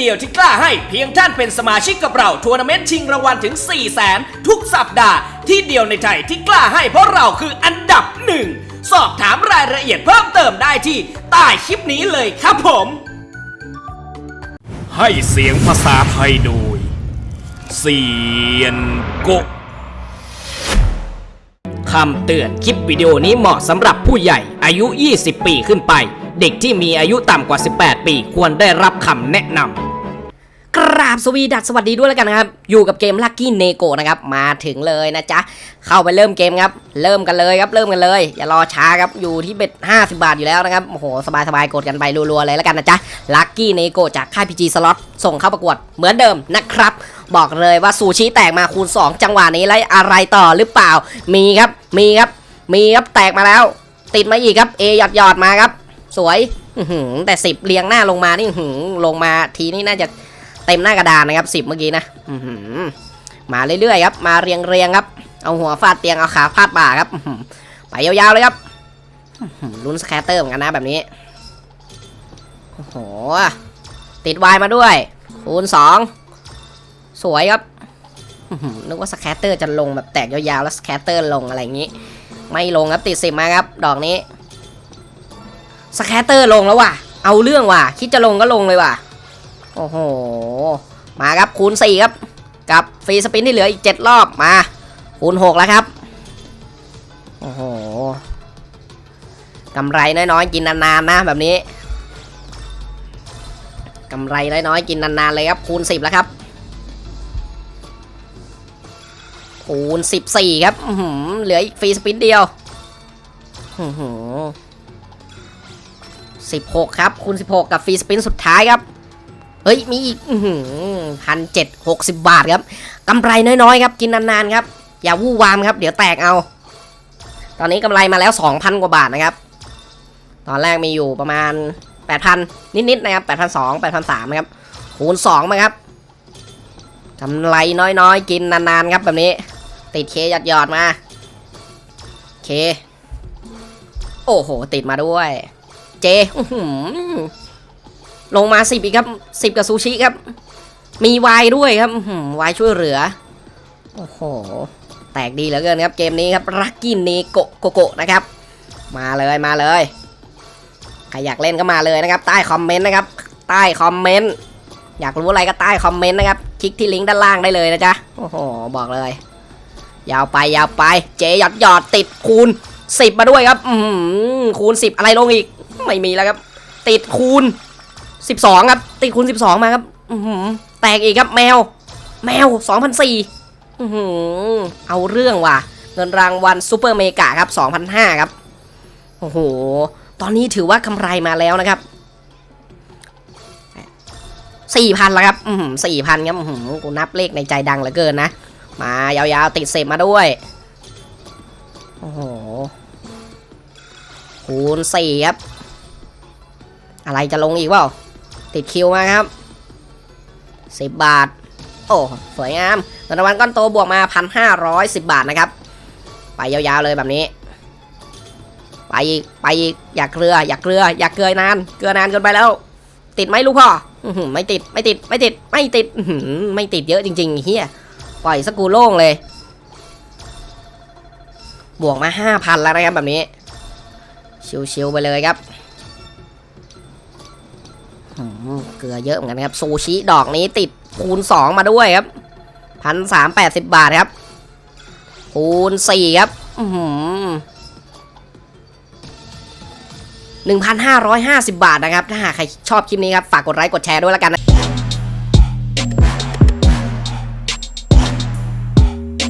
เดียวที่กล้าให้เพียงท่านเป็นสมาชิกกับเราทัวร์นาเมนต์ชิงรางวัลถึง 4 0 0แสนทุกสัปดาห์ ที่เดียวในไทยที่กล้าให้เพราะเราคืออันดับหนึ่งสอบถามรายละเอียดเพิ่มเติมได้ที่ใต้คลิปนี้เลยครับผม ให้เสียงภาษาไทยโดย เสียนโกคำเตือนคลิปวิดีโอนี้เหมาะสำหรับผู้ใหญ่อายุ 20 ปีขึ้นไป เด็กที่มีอายุต่ำกว่า 18 ปีควรได้รับคำแนะนำ กราบสวีดัสสวัสดีด้วยแล้วกันนะครับ อยู่กับเกม Lucky n e g o นะครับ มาถึงเลยนะจ๊ะ เข้าไปเริ่มเกมครับ เริ่มกันเลยครับ เริ่มกันเลย อย่ารอช้าครับ อยู่ที่เบ็ด50 บาทอยู่แล้วนะครับ โอ้โห สบายๆกดกันไปรัวๆเลยแล้วกันนะจ๊ะ Lucky n e g o จากค่าย PG Slot ส่งเข้าประกวดเหมือนเดิมนะครับ บอกเลยว่าซูชิแตกมาคูณ 2 จังหวะนี้แล้วอะไรต่อหรือเปล่า มีครับ มีครับ มีครับ แตกมาแล้ว ติดมาอีกครับ เอหยอดหยอดมาครับ สวยอื้อหือแต่สิบเรียงหน้าลงมานี่หือลงมาทีนี้น่าจะ เต็มหน้ากระดานนะครับสิบเมื่อกี้นะมาเรื่อยๆครับ มาเรียงเรียงๆครับ เอาหัวฟาดเตียงเอาขาฟาดบ่าครับไปยาวๆเลยครับลุ้นสแคตเตอร์เหมือนกันนะแบบนี้โอ้โหติดวายมาด้วยคูณสองสวยครับนึกว่าสแคตเตอร์จะลงแบบแตกยาวๆแล้วสแคตเตอร์ลงอะไรอย่างนี้ ไม่ลงครับติดสิบมาครับ ดอกนี้สแคตเตอร์ลงแล้วว่ะ เอาเรื่องว่ะ คิดจะลงก็ลงเลยว่ะ โอ้โห มาครับคูณ 4 ครับ กับฟรีสปินที่เหลืออีก 7 รอบมา คูณ 6 แล้วครับ โอ้โหกำไรน้อยๆ กินนานๆนะแบบนี้กำไรน้อยๆ กินนานๆเลยครับ คูณ 10 แล้วครับ คูณ 14 ครับเหลืออีกฟรีสปินเดียวอื้อหือ16ครับ คูณ16กับฟรีสปินสุดท้ายครับ เฮ้ย มีอีกพันเจ็ดหกสิบบาทครับกำไรน้อยๆครับ กินนานๆครับ อย่าวู่วามครับ เดี๋ยวแตกเอา ตอนนี้กำไรมาแล้ว2,000กว่าบาทนะครับ ตอนแรกมีอยู่ประมาณ8,000นิดๆนะครับ8,200 8,300นะครับ คูณ2มาครับกำไรน้อยๆ กินนานๆครับแบบนี้ ติดเคหยอดมา เค โอ้โห ติดมาด้วย เจ ลงมาสิบอีกครับสิบกับซูชิครับ มีวายด้วยครับวายช่วยเหลือ โอ้โห แตกดีเหลือเกินครับเกมนี้ครับรักกินเนโกโกโกะนะครับ มาเลยมาเลยใครอยากเล่นก็มาเลยนะครับ ใต้คอมเมนต์นะครับ ใต้คอมเมนต์อยากรู้อะไรก็ใต้คอมเมนต์นะครับ คลิกที่ลิงก์ด้านล่างได้เลยนะจ๊ะโอ้โหบอกเลย ยาวไปยาวไป เจหยอดหยอดติดคูณสิบมาด้วยครับ อืมคูณสิบอะไรลงอีก ไม่มีแล้วครับ ติดคูณ 12 ครับ ติดคูณ 12 มาครับแตกอีกครับแมว แมว 2,004อือหือเอาเรื่องว่ะ เงินรางวัลซูเปอร์เมกาครับ2,005 ครับ โอ้โห ตอนนี้ถือว่ากำไรมาแล้วนะครับ4,000แล้วครับอือหือ4,000ครับอือหือกูนับเลขในใจดังเหลือเกินนะ มายาวๆติดเสพมาด้วย โอ้โห คูณ4ครับ อะไรจะลงอีกเปล่า ติดคิวมาครับ10บาท โอ้สวยงามเงินรางวัลก้อนโตบวกมา1,510บาทนะครับ ไปยาวๆเลยแบบนี้ ไปอีกไปอีกอยากเกลืออยากเกลืออยากเกลือนานเกลือนานเกินไปแล้ว ติดไหมลูกพ่อไม่ติดไม่ติดไม่ติดไม่ติดไม่ติดเยอะจริงๆเฮียปล่อยสกูโล่งเลย บวกมา5,000แล้วนะครับแบบนี้ ชิวๆไปเลยครับ เกลือเยอะเหมือนกันครับซูชิดอกนี้ติดคูณ 2 มาด้วยครับพันสามแปดสิบบาทครับ คูณ4ครับหนึ่งพันห้าร้อยห้าสิบบาทนะครับ ถ้าหากใครชอบคลิปนี้ครับ ฝากกดไลค์กดแชร์ด้วยแล้วกันนะ